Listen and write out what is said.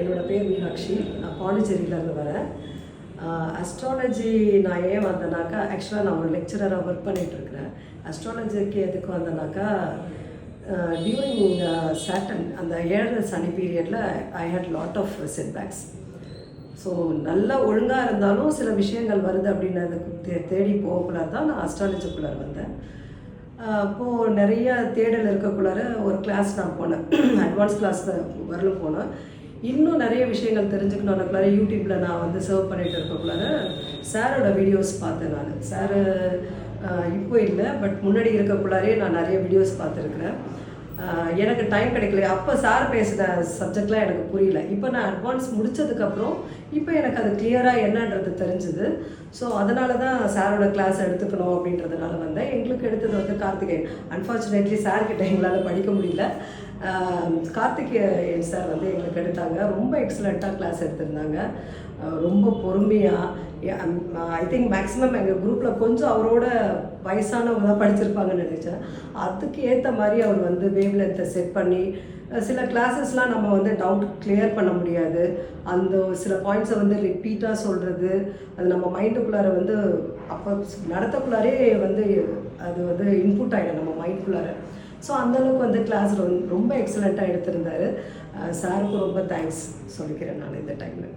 என்னோட பேர் மீனாட்சி. நான் பாண்டிச்சேரியிலேருந்து வரேன். அஸ்ட்ராலஜி நான் ஏன் வந்தேனாக்கா ஆக்சுவலாக நான் ஒரு லெக்சரராக ஒர்க் பண்ணிகிட்ருக்கிறேன் அஸ்ட்ராலஜிக்கு எதுக்கு வந்தேனாக்கா டியூரிங் சாட்டன் அந்த ஏழு சனி பீரியடில் I had lot of setbacks so நல்லா ஒழுங்காக இருந்தாலும் சில விஷயங்கள் வருது அப்படின்னதுக்கு தே தேடி போகக்குள்ளார் தான் நான் அஸ்ட்ராலஜிக்குள்ளார் வந்தேன். அப்போது நிறைய தேடல் இருக்கக்குள்ளார ஒரு கிளாஸ் நான் போனேன். அட்வான்ஸ் கிளாஸ் வரலும் போனேன். இன்னும் நிறைய விஷயங்கள் தெரிஞ்சுக்கணும்னுக்குள்ளார யூடியூப்பில் நான் வந்து சர்வ் பண்ணிட்டு இருக்கக்குள்ளார சாரோட வீடியோஸ் பார்த்தேன் நான். சார் இப்போ இல்லை பட் முன்னாடி இருக்கக்குள்ளாரே நான் நிறைய வீடியோஸ் பார்த்துருக்குறேன். எனக்கு டைம் கிடைக்கல. அப்போ சார் பேசின சப்ஜெக்ட்லாம் எனக்கு புரியல. இப்போ நான் அட்வான்ஸ் முடித்ததுக்கப்புறம் இப்போ எனக்கு அது கிளியராக என்னன்றது தெரிஞ்சுது. ஸோ அதனால தான் சாரோட கிளாஸ் எடுத்துக்கணும் அப்படின்றதுனால வந்தேன். எங்களுக்கு எடுத்தது வந்து கார்த்திகேயன். அன்ஃபார்ச்சுனேட்லி சார்கிட்ட எங்களால் படிக்க முடியல. கார்த்திகேயன் சார் வந்து எங்களுக்கு எடுத்தாங்க. ரொம்ப எக்ஸலண்ட்டாக கிளாஸ் எடுத்திருந்தாங்க. ரொம்ப பொறுமையாக ஐ திங்க் மேக்ஸிமம் எங்கள் குரூப்பில் கொஞ்சம் அவரோட வயசானவங்க தான் படிச்சிருப்பாங்கன்னு நினச்சேன். அதுக்கு ஏற்ற மாதிரி அவர் வந்து வேவ் லென்த்தை செட் பண்ணி சில கிளாஸஸ்லாம் நம்ம வந்து டவுட் கிளியர் பண்ண முடியாது. அந்த சில பாயிண்ட்ஸை வந்து ரிப்பீட்டாக சொல்கிறது அது நம்ம மைண்டுக்குள்ளார வந்து அப்போ நடத்தக்குள்ளாரே வந்து அது வந்து இன்புட் ஆகிடும் நம்ம மைண்டுக்குள்ளார ஸோ அந்தளவுக்கு வந்து கிளாஸ் ரொம்ப எக்ஸலண்ட்டாக எடுத்திருந்தாரு. சாருக்கு ரொம்ப தேங்க்ஸ் சொல்லிக்கிறேன் நான் இந்த டைமில்